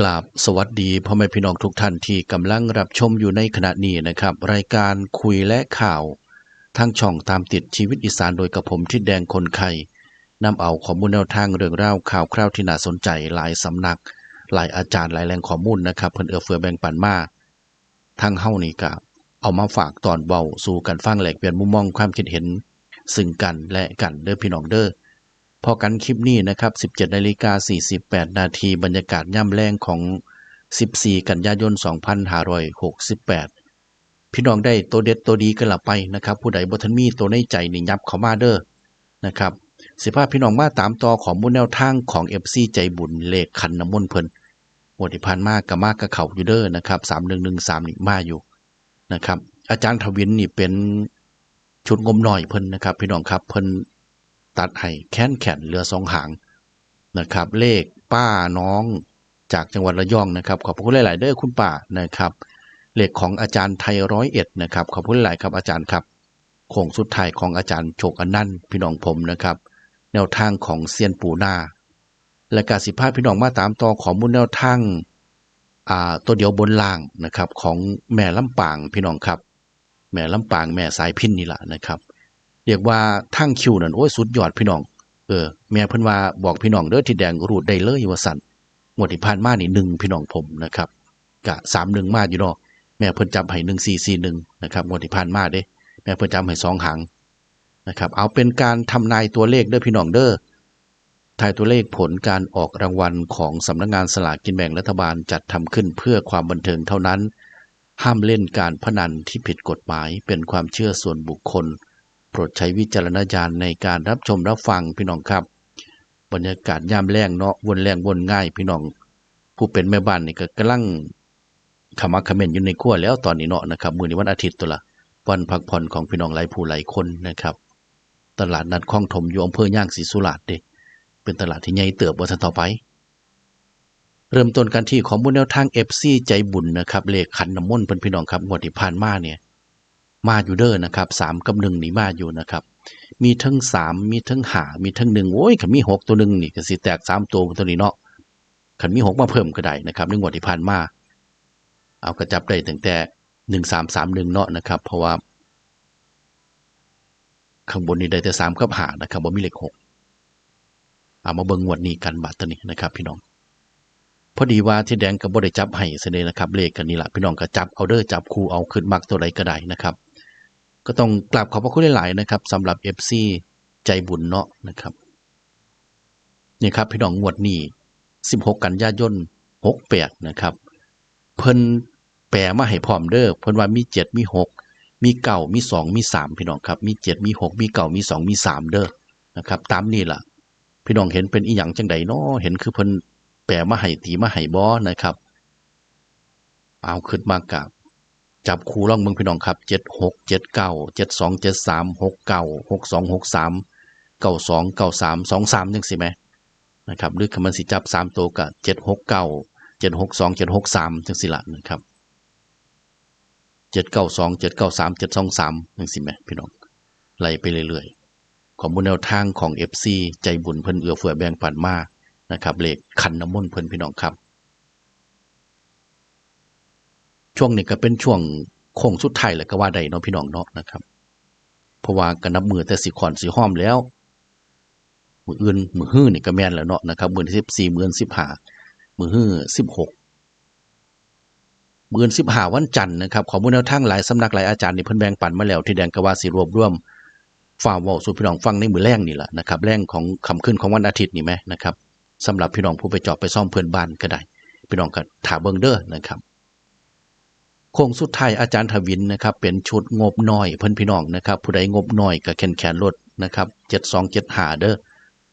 กราบสวัสดีพ่อแม่พี่น้องทุกท่านที่กำลังรับชมอยู่ในขณะนี้นะครับ รายการคุยและข่าวทางช่องตามติดชีวิตอีสานโดยกับผมทิดแดงคนไข่นำเอาข้อมูลแนวทางเรื่องราวข่าวคราวที่น่าสนใจหลายสำนัก หลายอาจารย์หลายแหล่งข้อมูลนะครับเพิ่นเอื้อเฟือแบ่งปันมาทางเฮานี่ก็เอามาฝากตอนเบาสู่กันฟังแหลกเปลี่ยนมุมมองความคิดเห็น ซึ่งกันและกันเด้อพี่น้องเด้อ พอกันคลิปนี้นะครับ 17นาฬิกา48 นาทีบรรยากาศย่ำแรงของ 14 กันยายน 2568 พี่น้องได้ตัวเด็ดตัวดีกันละไปนะครับ ผู้ใดบ่ทันมีตัวในใจนี่ยับเข้ามาเด้อนะครับสิพาพี่น้องมาตามต่อของมูลแนวทางของ FC ใจบุญเลขคันน้ำมนต์เพิ่นงวดที่ผ่านมาก็มากกับเขาอยู่เด้อนะครับ3113นี่มาอยู่นะครับ อาจารย์ทวินนี่เป็นชุดงมหน่อยเพิ่นนะครับ พี่น้องครับเพิ่น ตัดให้แค้นแขนเรือสองหางนะครับ เลขป้าน้องจากจังหวัดระยองนะครับ ขอบคุณหลาย ๆ เด้อคุณป้านะครับเลขของอาจารย์ไทยร้อยเอ็ดนะครับขอบคุณหลายครับอาจารย์ครับโค้งสุดท้ายของอาจารย์โชคอนันต์พี่น้องผมนะครับ แนวทางของเซียนปูนาและการสิพาพี่น้องมาตามต่อของมูลแนวทางตัวเดียวบนล่างนะครับของแม่ลำปางพี่น้องครับ แม่ลำปางแม่สายพินนี่แหละนะครับ รียกว่าทั้งคิวนั่นโอ้ยสุดยอดพี่น้อง เออแม่เพิ่นว่าบอกพี่น้องเด้อที่แดงรูดได้เลยว่าสั่นงวดที่ผ่านมานี่หนึ่งพี่น้องผมนะครับกะสามหนึ่งมาอยู่เนาะแม่เพิ่นจำให้หนึ่งสี่สี่หนึ่งนะครับงวดที่ผ่านมาเด้ แม่เพิ่นจำให้สองหางนะครับ เอาเป็นการทำนายตัวเลขเด้อพี่น้องเด้อทายตัวเลขผลการออกรางวัลของสำนักงานสลากกินแบ่งรัฐบาลจัดทำขึ้นเพื่อความบันเทิงเท่านั้น ห้ามเล่นการพนันที่ผิดกฎหมายเป็นความเชื่อส่วนบุคคล โปรดใช้วิจารณญาณในการรับชมรับฟังพี่น้องครับ บรรยากาศยามแรงเนาะวนแรงวนง่ายพี่น้อง ผู้เป็นแม่บ้านนี่ก็กำลังขมักขม้นอยู่ในครัวแล้วตอนนี้เนาะนะครับมื้อนี้วันอาทิตย์ตัวละวันพักผ่อนของพี่น้องหลายผู้หลายคนนะครับ ตลาดนัดคลองถมอยู่อำเภอย่างศรีสุราษฎร์เด้เป็นตลาดที่ใหญ่เติบวันต่อไป เริ่มต้นกันที่ข้อมูลแนวทาง FC ใจบุญนะครับเลขขันน้ำมนต์เพิ่นพี่น้องครับงวดที่ผ่านมาเนี่ย มาอยู่เด้อนะครับสามกับหนึ่งนี่มาอยู่นะครับ มีทั้งสามมีทั้งหามีทั้งหนึ่งโอ้ยขันมีหกตัวหนึ่งนี่ก็สิแตกสามตัวตัวนี้เนาะขันมีหกมาเพิ่มก็ได้นะครับในงวดที่ผ่านมา เอากระจับได้ตั้งแต่หนึ่งสามสามหนึ่งเนาะนะครับ เพราะว่า ข้างบนนี่ได้แต่สามกับหานะครับว่ามีเลขหกเอามาเบิ่งงวดนี้กันบัตรตัวนี้นะครับ พี่น้องพอดีว่าที่แดงกับบได้จับให้เสนอนะครับเลขกันนี่แหละพี่น้องก็จับเอาเด้อจับคู่เอาขึ้นมักตัวใดก็ได้นะครับ ก็ต้องกราบขอบพระคุณหลายๆนะครับสำหรับ FC ใจบุญเนาะนะครับนี่ครับ พี่น้องงวดนี้16 กันยายน68นะครับ เพิ่นแปลมาให้พร้อมเด้อเพิ่นว่ามี7มี6มีเก่ามี2มี3พี่น้องครับ มี7มี6มีเก่ามี2มี3เด้อนะครับ ตามนี้ล่ะ พี่น้องเห็นเป็นอีหยังจังใดเนาะเห็นคือเพิ่นแปลมาให้ตีมาให้บ่นะครับ เอาขึ้นมากับ จับคูล่องเมืองพี่น้องครับเจ็ดหกเจ็ดเก้าเจ็ดสองเจ็ดสามหกเก้าหกสองหกสามเก้าสองเก้าสามสองสามยังสิไหมนะครับหรือคำมันสิจับสามตัวกับเจ็ดหกเก้าเจ็ดหกสองเจ็ดหกสามจังสิละนะครับเจ็ดเก้าสองเจ็ดเก้าสามเจ็ดสองสามยังสิไหมพี่น้องไล่ไปเรื่อยๆขอมูลแนวทางของเอฟซีใจบุญเพิ่นเอื้อเฟือแบ่งปันมานะครับเลขคันน้ำมนต์เพิ่นพี่น้องครับ ช่วงนี้ก็เป็นช่วงโค้งสุดท้ายแหละก็ว่าได้เนาะพี่น้องเนาะนะครับเพราะว่าก็นับมือแต่สิขอนสิห้อมแล้ว มืออื่นมือฮื้อนี่ก็แม่นแล้วเนาะนะครับมือที่สิบสี่มือสิบห้ามือฮื้อสิบหกมือสิบห้าวันจันทร์นะครับขอมูลแนวทางหลายสำนักหลายอาจารย์นี่เพิ่นแบ่งปันมาแล้วที่แดงกว่าสิรวบรวมฝ่าว้าสู่พี่น้องฟังในมือแรงนี่แหละนะครับแรงของคำขึ้นของวันอาทิตย์นี่ไหมนะครับสำหรับพี่น้องผู้ไปจอบไปซ่อมเพื่อนบ้านก็ได้ พี่น้องก็ถาเบิงเด้อนะครับ โค้งสุดท้ายอาจารย์ทวินนะครับเป็นชุดงบน้อยเพิ่นพี่น้องนะครับ ผู้ใดงบน้อยก็แขนแขนลดนะครับเจ็ดสองเจ็ดหาเด้อ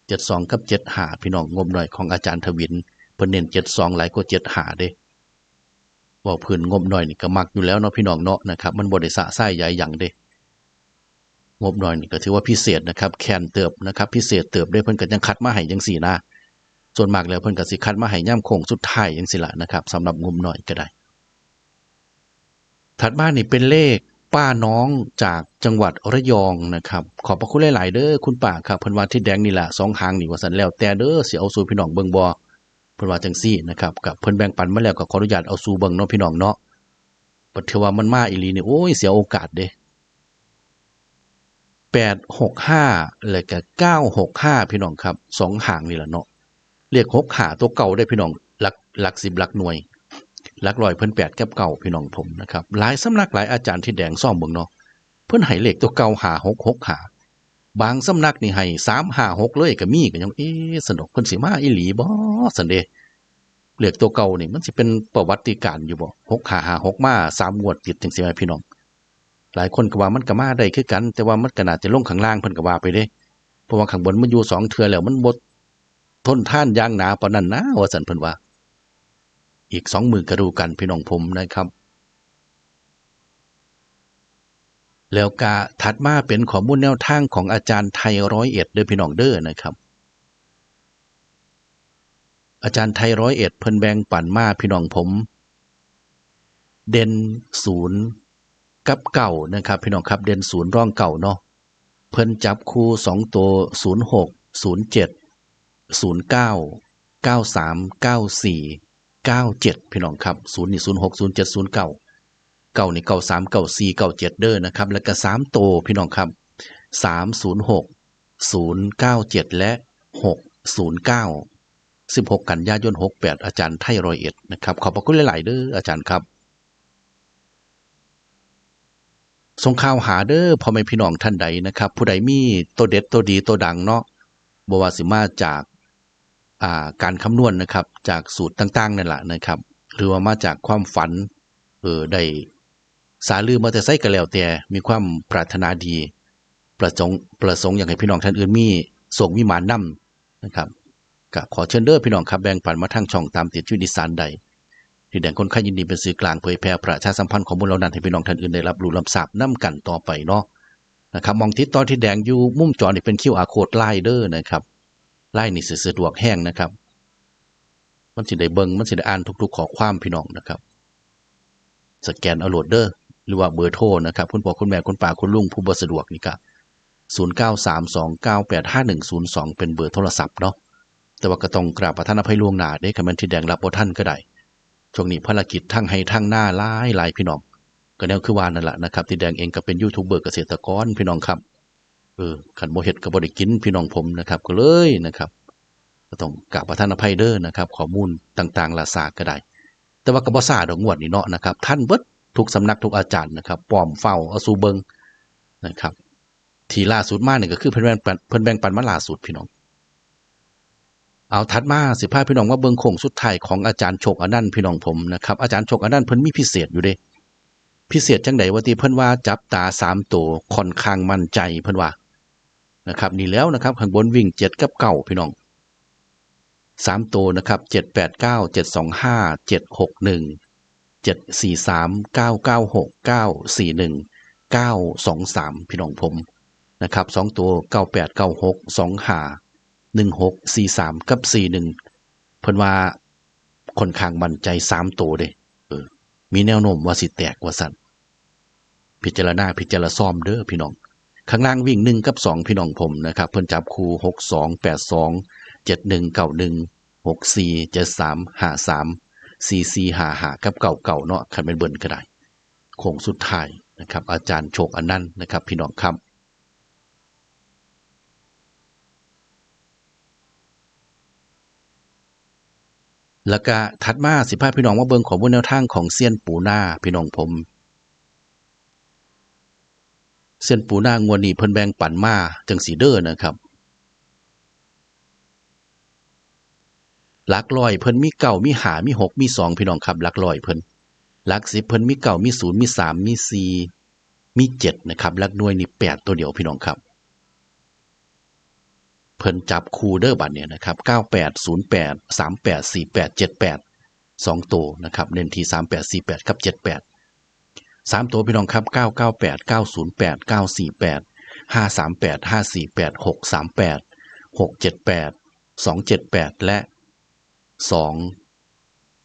เจ็ดสองกับเจ็ดหาพี่น้องงบน้อยของอาจารย์ทวินเพิ่นเน้นเจ็ดสองหลายกว่าเจ็ดหาเด้ว่าพื้นงบน้อยนี่ก็มักอยู่แล้วเนาะพี่น้องเนาะนะครับมันบริสะไส้ใหญ่อย่างเด้งบน้อยนี่ก็ถือว่าพิเศษนะครับแคนเติบนะครับพิเศษเติบได้เพิ่นก็ยังคัดมาให้ยังสี่นะส่วนมากแล้วเพิ่นก็สิคัดมาให้ย่ำโค้งสุดท้ายยังสิละนะครับสำหรับงบน้อยก็ได้ ถัดมานี่เป็นเลขป้าน้องจากจังหวัดระยองนะครับ ขอบพระคุณหลาย ๆ เด้อคุณป้าครับเพิ่นว่าที่แดงนี่แหละสองหางนี่ว่าสันแล้วแต่เด้อสิเอาสู่พี่น้องเบิ่งบ่เพิ่นว่าจังซี่นะครับกับเพิ่นแบ่งปันมาแล้วก็ขออนุญาตเอาสู่เบิ่งเนาะพี่น้องเนาะปัดเทว่ามันมาอีหลีนี่โอ้ยเสียโอกาสเด้865แล้วก็965พี่น้องครับสองหางนี่แหละเนาะเรียก6หาตัวเก่าได้พี่น้องหลักหลัก10หลักหน่วย ลักร้อยเพิ่น8กับเก่าพี่น้องผมนะครับหลายสำนักหลายอาจารย์ที่แดงซ่อมเบิ่งเนาะเพิ่นให้เลขตัวเก่าหา6 6หาบางสำนักนี่ให้สามหาหกเลยก็มีก็ยังเอ๊สนุกเพิ่นสิมาอีหลีบ่สันเดเหลือกตัวเก่านี่มันสิเป็นประวัติการอยู่บ่หกหาหาหกมาสามงวดติดจังซี่แม่พี่น้อง หลายคนก็ว่ามันก็มาได้คือกัน แต่ว่ามันก็น่าจะลงข้างล่างเพิ่นก็ว่าไปเด้เพราะว่าข้างบนมันอยู่สองเทื่อแล้วมันบ่ทนท่านยางหนาปานนั้นนะว่าซั่นเพิ่นว่า อีกสองมือก็ดูกันพี่น้องผมนะครับ แล้วก็ถัดมาเป็นข้อมูลแนวทางของอาจารย์ไทยร้อยเอ็ดเด้อพี่น้องเด้อนะครับ อาจารย์ไทยร้อยเอ็ดเพิ่นแบ่งปั่นมาพี่น้องผม เด่นศูนย์กับเก่านะครับ พี่น้องครับเด่นศูนย์ร่องเก่าเนาะเพิ่นจับคู่สองตัวศูนย์หกศูนย์เจ็ดศูนย์เก้าเก้าสามเก้าสี่ เก้าเจ็ดพี่น้องครับศูนย์นี่ศูนย์หกศูนย์เจ็ดศูนย์เก้าเก่าในเก่าสามเก่าสี่เก่าเจ็ดเด้อนะครับแล้วก็สามโตพี่น้องครับสามศูนย์หกศูนย์เก้าเจ็ดและหกศูนย์เก้าสิบหกกันยายนหกแปดอาจารย์ไทยรอยเอ็ดนะครับขอบพระคุณหลาย ๆ เด้ออาจารย์ครับส่งข่าวหาเด้อพ่อแม่พี่น้องท่านใดนะครับ ผู้ใดมีตัวเด็ดตัวดีตัวดังเนาะบว่าสิมาจาก การคำนวณนะครับ จากสูตรต่างๆนั่นแหละนะครับ หรือว่ามาจากความฝันเออได้สาลือมาแต่ไซก็แล้วแต่มีความปรารถนาดี ประสงค์ประสงค์อย่ากให้พี่น้องท่านอื่นมีส่งมีหมานนํนะครับก็ขอเชิญเด้อพี่น้องครับแบ่งปันมาทางช่องตามติดชีวิตนิสานใดที่แดงคนข้ยินดีเป็นสื่อกลางเผยแพร่ประชาสัมพันธ์ข้อมูลเหล่านั้นให้พี่น้องท่านอื่นได้รับรู้รับทราบนํกันต่อไปเนาะนะครับมองทิศตอนที่แดงอยู่มุมจอนี่เป็น QR code ไลน์เด้อนะครับ ไลน์นี่สิสะดวกแห้งนะครับ มันสิได้เบิงมันสิได้อ่านทุก ๆข้อความพี่น้องนะครับ สแกนเอาโหลดเดอร์หรือว่าเบอร์โทรนะครับคุณพ่อคุณแม่คุณป้าคุณลุงผู้บสะดวกนี่ก็0932985102 เป็นเบอร์โทรศัพท์เนาะแต่ว่าก็ต้องกราบประทานอภัยล่วงหน้าเด้คำมันที่แดงรับบ่ท่านก็ได้ช่วงนี้ภารกิจทั้งให้ทั้งหน้าหลายหลายพี่น้องก็แนวคือว่านั่นแหละนะครับที่แดงเองก็เป็นยูทูบเบอร์เกษตรกรพี่น้องครับ เออขันบ่เฮ็ดก็บ่ได้กินพี่น้องผมนะครับ ก็เลยนะครับก็ต้องกราบประทานอภัยเด้อนะครับ ข้อมูลต่างๆลาสาก็ได้ แต่ว่าก็บ่ซาดอกงวดนี่เนาะนะครับ ท่านเบิดทุกสำนักทุกอาจารย์นะครับป้อมเฝ้าอสู่เบิงนะครับ ทีล่าสุดมากเนี่ยก็คือเพิ่นแบ่งปันเพิ่นแบ่งปันมาล่าสุดพี่น้อง เอาถัดมาสิพาพี่น้องว่าเบิงโค้งสุดท้ายของอาจารย์โชคอนันต์พี่น้องผมนะครับอาจารย์โชคอนันต์เพิ่นมีพิเศษอยู่เด้พิเศษจังไดว่าที่เพิ่นว่าจับตาสามตัวค่อนข้างมั่นใจเพิ่นว่า นะครับนี่แล้วนะครับข้างบนวิ่งเจ็ดกับเก้าพี่น้องสามตัวนะครับเจ็ดแปดเก้าเจ็ดสองห้าเจ็ดหกหนึ่งเจ็ดสี่สามเก้าเก้าหกเก้าสี่หนึ่งเก้าสองสามพี่น้องผมนะครับสองตัวเก้าแปดเก้าหกสองห้าหนึ่งหกสี่สามกับสี่หนึ่งเพิ่นว่าค่อนข้างมั่นใจสามตัวเด้เออมีแนวโน้มว่าสิแตกว่าสั่นพิจารณาพิจารณาซ่อมเด้อพี่น้อง ข้างล่างวิ่งหนึ่งกับสองพี่น้องผมนะครับเพิ่นจับคู่หกสองแปดสองเจ็ดหนึ่งเก้าหนึ่งหกสี่เจ็ดสามห้าสามซีซีหาห้ากับเก่าเก่าเนาะคันเป็นเบิ่นก็ได้โค้งสุดท้ายนะครับ อาจารย์โชคอนันต์นะครับ พี่น้องครับแล้วก็ถัดมาสิพาพี่น้องมาเบิ่งขอมูลแนวทางของเซียนปูหน้าพี่น้องผม เซียนปูนางวนีเพิ่นแบ่งปันมาจังสีเด้อนะครับหลักร้อยเพิ่นมีเก่ามีหามีหกมีสองพี่น้องครับหลักร้อยเพิ่นหลักสิบเพิ่นมีเก่ามีศูนย์มีสามมีสี่มีเจ็ดนะครับหลักหน่วยนี่แปดตัวเดียวพี่น้องครับเพิ่นจับคูเดอร์บัตเนี่ยนะครับเก้าแปดศูนย์แปดสามแปดสี่แปดเจ็ดแปดสองตัวนะครับเน้นที่สามแปดสี่แปดกับเจ็ดแปด สามตัวพี่น้องครับเก้าเก้าแปดเก้าศูนย์แปดเก้าสี่แปดห้าสามแปดห้าสี่แปดหกสามแปดหกเจ็ดแปดสองเจ็ดแปดและสอง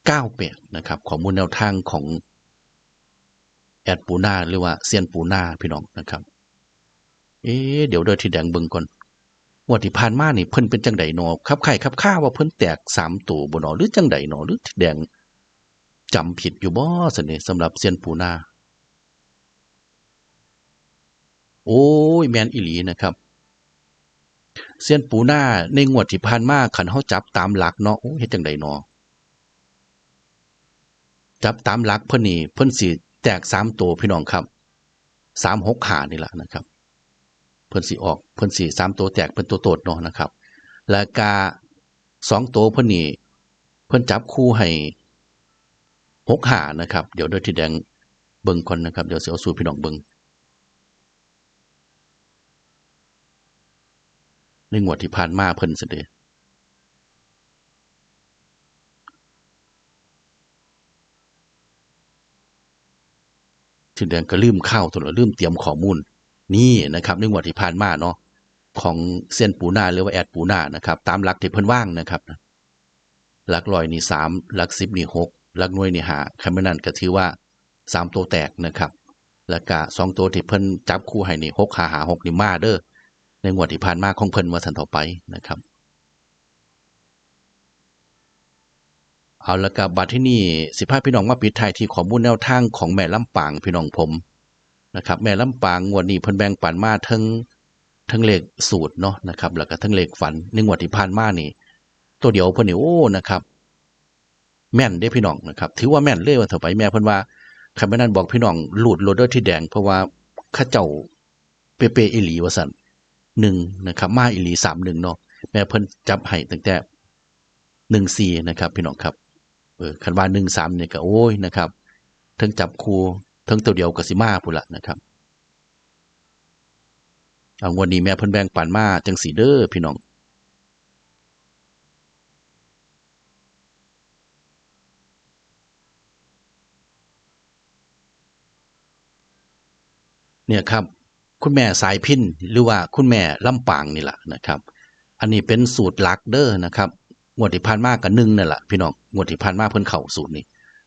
เก้าแปดนะครับข้อมูลแนวทางของแอดปูนาหรือว่าเซียนปูนาพี่น้องนะครับ เอ๊เดี๋ยวเดินที่แดงเบิงก่อนวดที่ผ่านมานี่เพิ่นเป็นจังไดหนอครับไข่ครับข้าว่าเพิ่นแตกสามตัวบ่หนอหรือจังไดหนอหรือทิดแดงจำผิดอยู่บ่ซั่นนี่สำหรับเซียนปูนา โอ้ยแมนอีหลีนะครับเซียนปูหน้าในงวดที่ผ่านมาคันเฮาจับตามหลักเนาะโอ้เฮ็ดจังไดเนาะจับตามหลักเพิ่นนี่เพิ่นสิแตกสามตัวพี่น้องครับสามหกหานี่ละนะครับ เพิ่นสิออกเพิ่นสิสามตัวแตกเป็นตัวโตดเนาะนะครับ แล้วก็สองตัวเพิ่นนี่เพิ่นจับคู่ให้หกหานะครับ เดี๋ยวโดยที่แดงเบิ่งก่อนนะครับ เดี๋ยวเสิเอาสู่พี่น้องเบิ่ง ในงวดที่ผ่านมาเพิ่นซะเด้ที่แดงก็ลืมข้าวตัวละลืมเตรียมข้อมูล นี่นะครับ ในงวดที่ผ่านมาเนาะของเส้นปูนาหรือว่าแอดปูนานะครับ ตามหลักที่เพิ่นว่างนะครับหลักร้อยนี่สามหลักสิบนี่หกหลักหน่วยนี่หาคันแม่นั้นก็ถือว่าสามตัวแตกนะครับ แล้วก็สองตัวที่เพิ่นจับคู่ให้นี่หกหาหาหกนี่มาเด้อ ในงวดที่ผ่านมาของเพิ่นว่าสันต่อไปนะครับ เอาละกับบัดที่นี่สิพาพี่น้องมาปิดท้ายที่ข้อมูลแนวทางของแม่ลำปางพี่น้องผมนะครับ แม่ลำปางงวดนี้เพิ่นแบ่งปันมาทั้งทั้งเลขสูตรเนาะนะครับ แล้วก็ทั้งเลขฝันในงวดที่ผ่านมานี่ ตัวเดียวเพิ่นนี่โอ้นะครับแม่นเด้พี่น้องนะครับ ถือว่าแม่นเลยว่าเถอไปแม่เพิ่นว่าคันแม่นั้นบอกพี่น้องหลุดโรดเดอร์ที่แดงเพราะว่าข้าเจ้าเปเปอีหลีว่าซั่น หนึ่งนะครับมาอิลีสามหนึ่งเนาะแม่เพิ่นจับให้ตั้งแต่หนึ่งสี่นะครับ พี่น้องครับเออคันว่าหนึ่งสามเนี่ยก็โอ้ยนะครับทั้งจับคูทั้งตัวเดียวกับสิมาพุ่นละนะครับเอาวันนี้แม่เพิ่นแบ่งปันมาจังสีเด้อพี่น้องเนี่ยครับ คุณแม่สายพินหรือว่าคุณแม่ลำปางนี่แหละนะครับ อันนี้เป็นสูตรหลักเด้อนะครับงวดที่ผ่านมากับหนึ่งนั่แหละพี่น้องงวดที่ผ่านมาเพิ่นเข่าสูตรนี้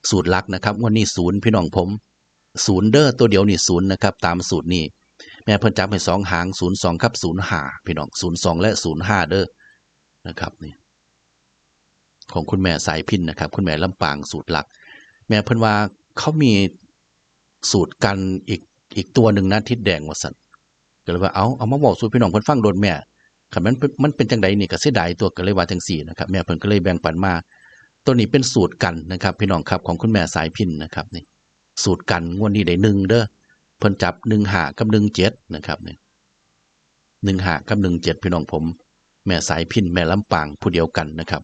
สูตรหลักนะครับงวดนี้ศูนย์พี่น้องผมศูนย์เด้อตัวเดียวนี่ศูนย์นะครับตามสูตรนี้แม่เพิ่นจับให้สองหางศูนย์สองครับศูนย์ห้าพี่น้องศูนย์สองและศูนย์ห้าเด้อนะครับนี่ของคุณแม่สายพินนะครับ คุณแม่ลำปางสูตรหลัก แม่เพิ่นว่าเขามีสูตรกันอีกอีกตัวหนึ่งนะทิศแดงวสัน ก็เลยว่าเอาเอามาบอกสู่พี่น้องเพิ่นฟังโดนแม่คันมันเป็นมันเป็นจังใดนี่ก็เสียดายตัวก็เลยว่าจังสี่นะครับแม่เพิ่นก็เลยแบ่งปันมา ตัวนี้เป็นสูตรกันนะครับ พี่น้องครับของคุณแม่สายพินนะครับนี่สูตรกันงวดนี้ได้หนึ่งเด้อเพิ่นจับหนึ่งหากับหนึ่งเจ็ดนะครับนี่หนึ่งหากับหนึ่งเจ็ดพี่น้องผม แม่สายพินแม่ลำปางผู้เดียวกันนะครับ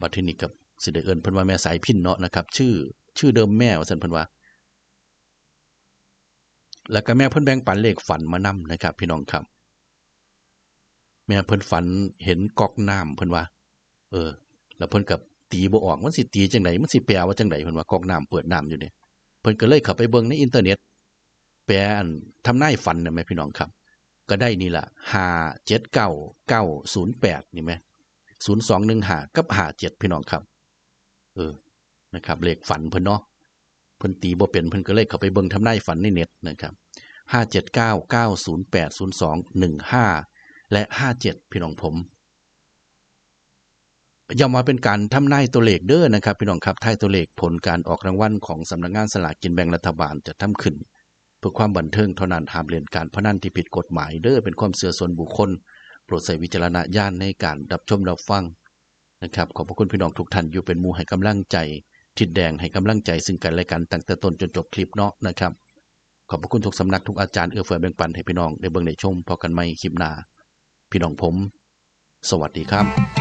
บัดทีนี้กับสิได้เอิ้นเพิ่นว่าแม่สายพินเนาะนะครับ ชื่อชื่อเดิมแม่ว่าซั่นเพิ่นว่า แล้วก็แม่เพิ่นแบ่งปันเลขฝันมานำนะครับ พี่น้องครับ แม่เพิ่นฝันเห็นกอกน้ำเพิ่นว่า เออ แล้วเพิ่นกับตีบ่ออกมันสิตีจังไดมันสิแปลว่าจังไดเพิ่นว่ากอกน้ำเปิดน้ำอยู่เนี่ยเพิ่นก็เลยเข้าไปเบิ่งในอินเทอร์เน็ต แปลอันทำนายฝันน่ะแม่พี่น้องครับ ก็ได้นี่ล่ะ579908นี่แม่0215กับ57พี่น้องครับ เออนะครับเลขฝันเพิ่นเนาะ พิ่นตีบ่เป็นเพิ่นก็เลยเข้าไปเบิ่งทำนายฝันในเน็ตนะครับห้าเจ็ดเก้าเก้าศูนย์แปดศูนย์สองหนึ่งห้าและห้าเจ็ดพี่น้องผมย้ำมาเป็นการทำนายตัวเลขเด้อนะครับพี่น้องครับท้ายตัวเลขผลการออกรางวัลของสำนักงานสลากกินแบ่งรัฐบาลจะทำขึ้น เพื่อความบันเทิงเท่านั้นห้ามเล่นการพนันที่ผิดกฎหมายเด้อเป็นความเสื่อส่วนบุคคล โปรดใช้วิจารณญาณในการรับชมรับฟังนะครับขอบพระคุณพี่น้องทุกท่านอยู่เป็นมูให้กำลังใจ ทิดแดงให้กำลังใจซึ่งกันและกันตั้งแต่ต้นจนจบคลิปเนาะนะครับ ขอบพระคุณทุกสำนักทุกอาจารย์เอื้อเฟื้อแบ่งปันให้พี่น้องได้เบิ่งได้ชมพอกันไหม่คลิปหน้าพี่น้องผม สวัสดีครับ